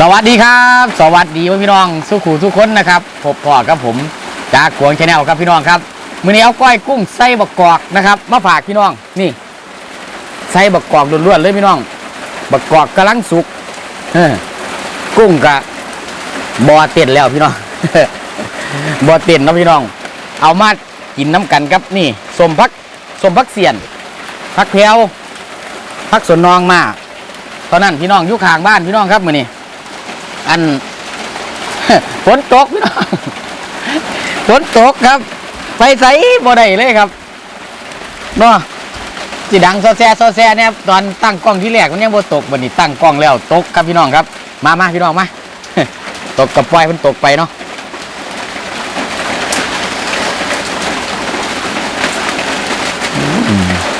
สวัสดีครับ สวัสดีพี่น้องสุขูทุกคนนะครับพบพอกับผมจากกวงชาแนลครับพี่น้องครับมื้อนี้เอาก้อยกุ้งใส่บักกอกนะครับมาฝากพี่น้องนี่ใส่บักกอกล้วนๆเลยพี่น้อง บักกอกกำลังสุกกุ้งกะบอเต้นแล้วพี่น้องบอเต้นนะพี่น้อง เอามากินน้ำกันครับนี่สมพักสมพักเสียนพักแพวพักสนนองมาตอนนั้นพี่น้องอยู่ข้างบ้านพี่น้องครับมื้อนี้ อันฝนตกพี่น้องฝนตกครับ ไปใส่บ่ได้เลยครับเนาะสิดังซอแซซอแซเนี่ยตอนตั้งกล้องที่แรกมันยังบ่ตกบัดนี้ตั้งกล้องแล้วตกครับพี่น้องครับ มามาพี่น้องมาตกกับปล่อยมันตกไปเนาะอืม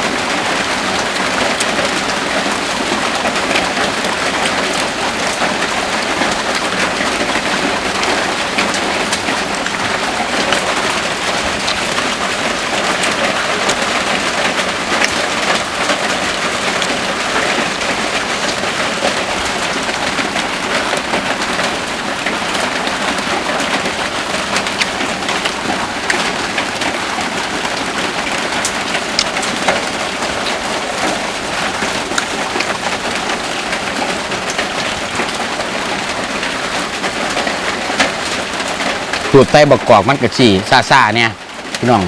จูดไตบักกอกมันกระชีซาซาเนี่ยพี่น้อง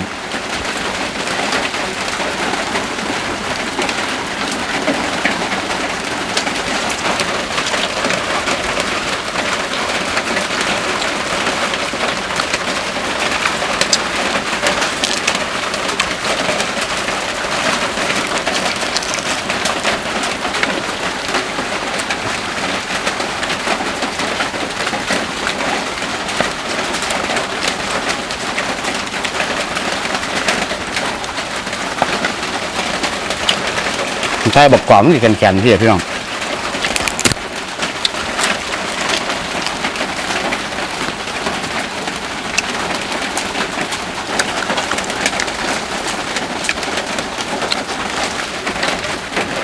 ใช่บักกอกมันสิแข็งๆพี่พี่น้อง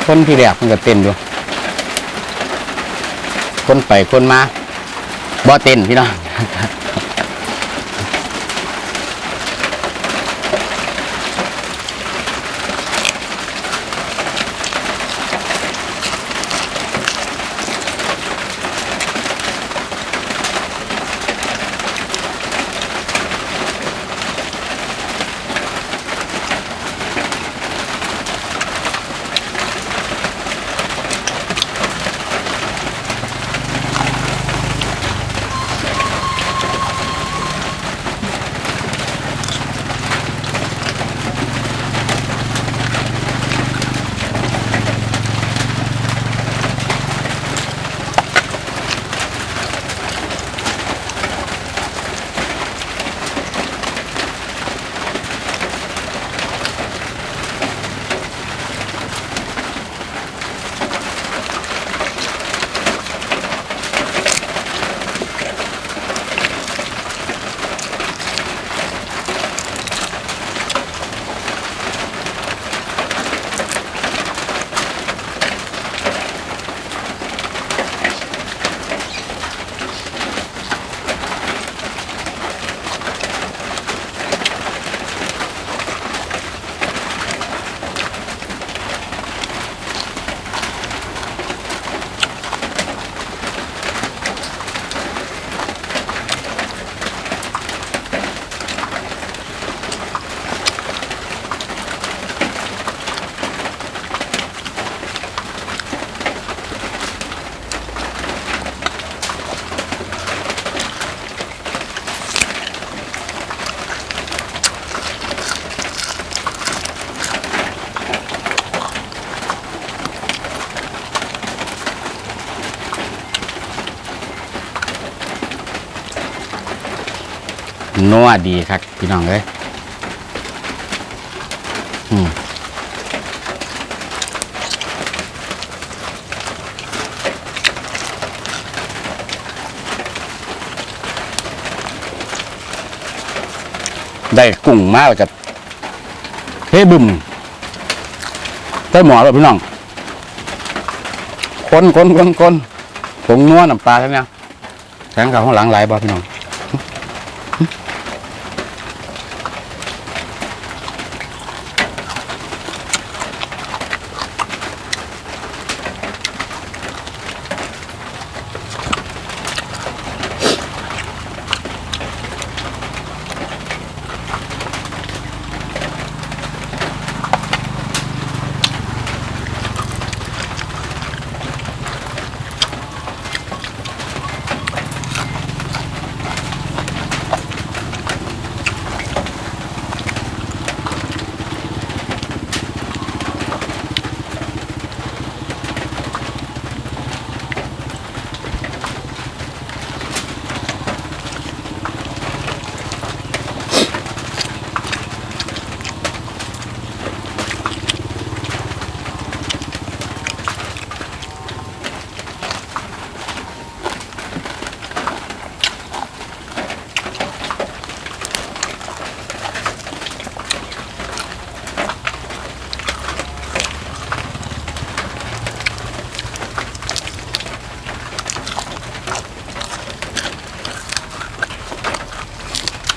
คนที่แรกมันก็เต้นอยู่คนไปคนมาบ่เต้นพี่น้อง นัวดีครับพี่น้องเลยอืมได้กุ้งมากจากเฮ้บึมได้หมอแล้วพี่น้อง คนคนคนคนผงนัวน้ำปลาใช่ไหมแทงกับข้างหลังหลายบ่พี่น้อง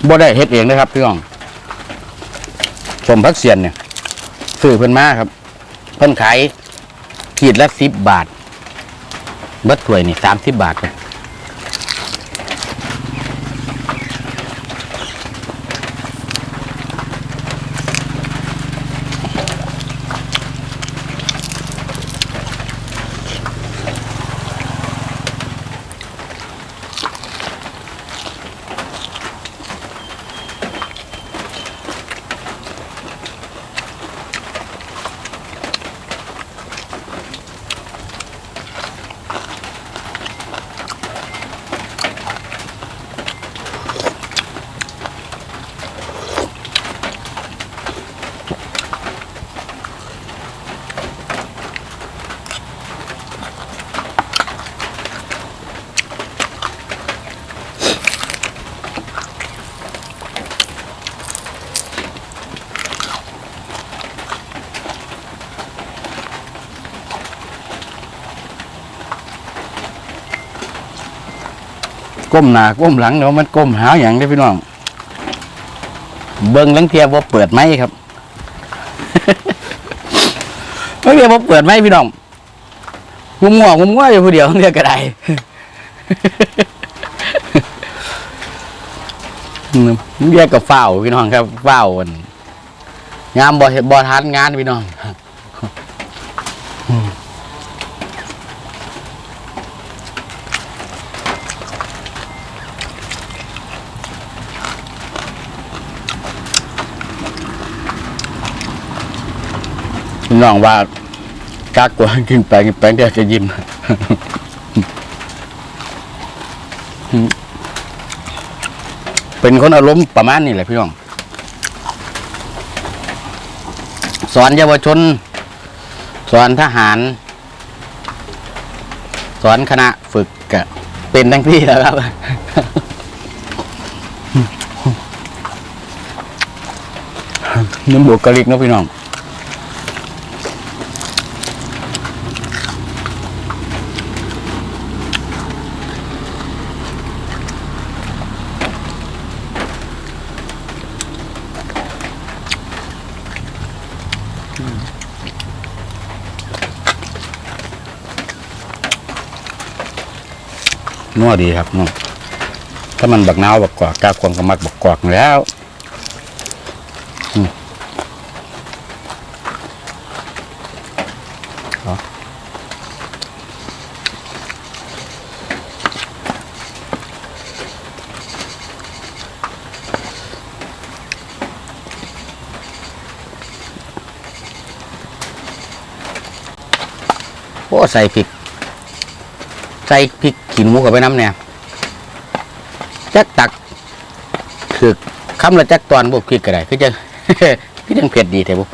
บ่ได้เฮ็ดเองนะครับพี่น้องสมพักเสียนเนี่ยซื้อเพิ่นมาครับ เพิ่นขายขีดละสิบบาทเบิดถ้วยนี่สามสิบบาทครับ ก้มหน้าก้มหลังเนาะมันก้มหาอย่างได้พี่น้อง เบิ้งลังเทียบว่าเปิดไหมครับเมื่อกี้ผมเปิดไหมพี่น้องงุมง่วงุมง่วอยู่ผู้เดียวเรียกก็ได้เรียกกับเฝ้าพี่น้องครับเฝ้าวันงามบ่เฮ็ดบ่ทันงานพี่น้อง น้องว่ากากกว่ากินไปกินไปเดี๋ยวจะยิ้มเป็นคนอารมณ์ประมาณนี้แหละพี่น้อง สอนเยาวชน สอนทหาร สอนคณะฝึกกะเป็นทั้งที่แล้วครับน้ำบวกกะลิกนะพี่น้อง นัวดีครับนุ่มถ้ามันบักนาวบักกอกกาควงก็มักบักกอกแล้ว อ้ใส่พริก ใส่พริกขีนหมูเข้าไปน้ำเนี่ยจักตักคือคำละจักตอนบุกพริกก็ได้คือจะพี่ยังเผ็ดดีแท้บุอ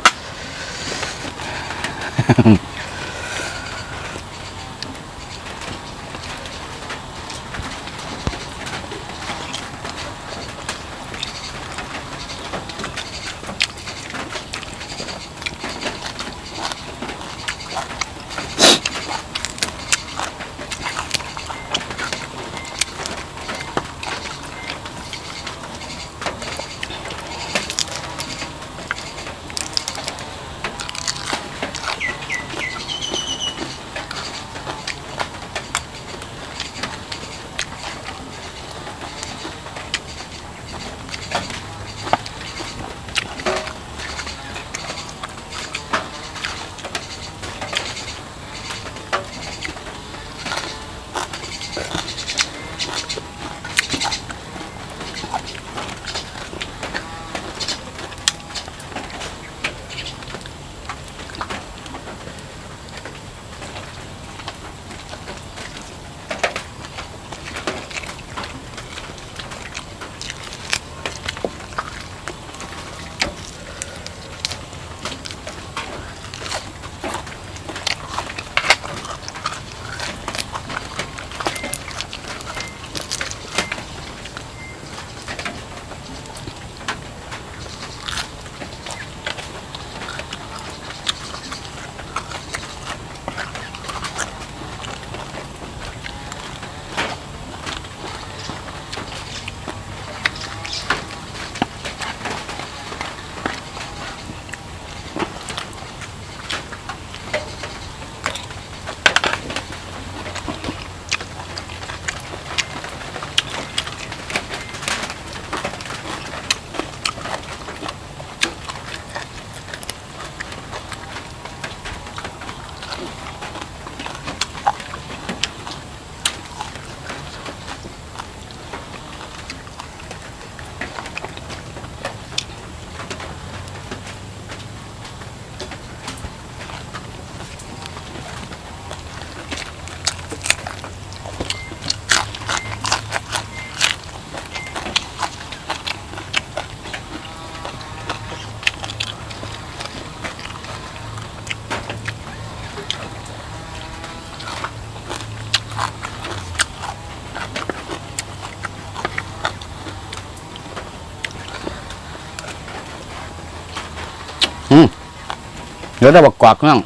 อแต่บักกอกพี่อง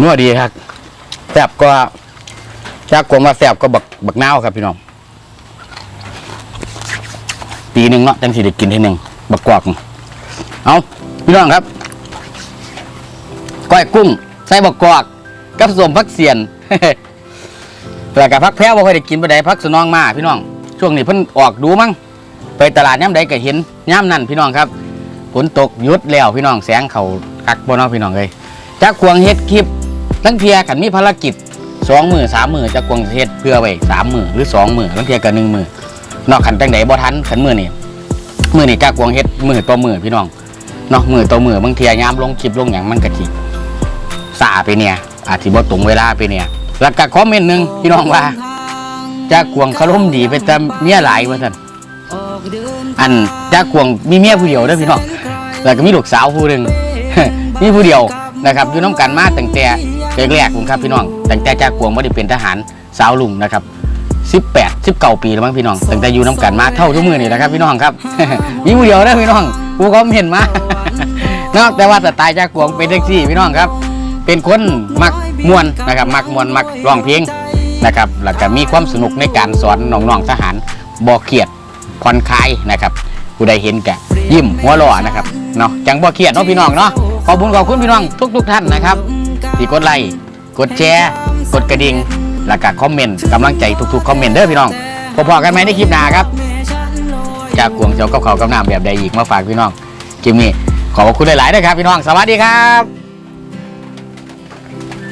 นัวดีครับแซ่บก็จากกวงว่าแซ่บก็บักบักนาวครับพี่น้องปีหนึ่งเนาะจังสิได้กินทีหนึ่งบักกอกเอาพี่น้องครับก้อยกุ้งใส่บักกอกกับสมพักเสียนแล้วก็พักแพ้วบ่ค่อยได้กินบ่ได้พักสนองมาพี่น้อง ช่วงนี้เพิ่นออกดูมั้ง ไปตลาดย่ำใดก็เห็นย่ำนั่นพี่น้องครับฝนตกยุดแล้วพี่น้องแสงเขาคักบ่เนาะพี่น้องเอ้ยจักควงเฮ็ดคลิปทั้งเทียกันมีภารกิจสองมือสามมือจักควงเฮ็ดเพื่อไว้สามมือหรือสองมือทั้งเทียกันหนึ่งมือนอกขันจังใดบ่ทันขันมือนี่มือนี่จักควงเฮ็ดมือต่อมือพี่น้องเนาะมือต่อมือบางเทียยามลงคลิปลงหยังมันก็สิสาไปเนี่ยอาจสิบ่ตรงเวลาไปเนี่ยแล้วก็คอมเมนต์หนึ่งพี่น้องว่าจากวงขาร่มดีไปแต่เมียหลายว่าท่าน อันจากวงมีเมียผู้เดียวเด้อพี่น้องแล้วก็มีลูกสาวผู้หนึ่ง มีผู้เดียวนะครับอยู่น้ำกันมาตั้งแต่แรกๆผมครับพี่น้องตั้งแต่จากวงไม่ได้เป็นทหารสาวลุงนะครับ18 19ปีแล้วมั้งพี่น้องตั้งแต่อยู่น้ำกันมาเท่าทุกมือนี่นะครับพี่น้องครับ มีผู้เดียวเด้อพี่น้องผู้ก็เห็นมาเนาะแต่ว่าสไตล์จากกวงเป็นแท็กซี่พี่น้องครับ เป็นคนมักมวนนะครับ มักมวนมักร้องเพลงนะครับแล้วก็มีความสนุกในการสอนน้องๆทหารบ่เครียด ผ่อนคลายนะครับผู้ใดเห็นกะยิ้มหัวราะนะครับเนาะจังบ่เครียดเนาะพี่น้องเนาะขอบคุณขอบคุณพี่น้องทุกๆท่านนะครับที่กดไลค์กดแชร์กดกระดิ่งแล้วก็คอมเมนต์กำลังใจทุกๆคอมเมนต์เด้อพี่น้องพบๆกันไหมในคลิปหน้าครับจากกวงเจ้ากับเขาวกับน้ำแบบใดอีกมาฝากพี่น้องคลิปนี้ขอบคุณหลายๆนะครับพี่น้องสวัสดีครับ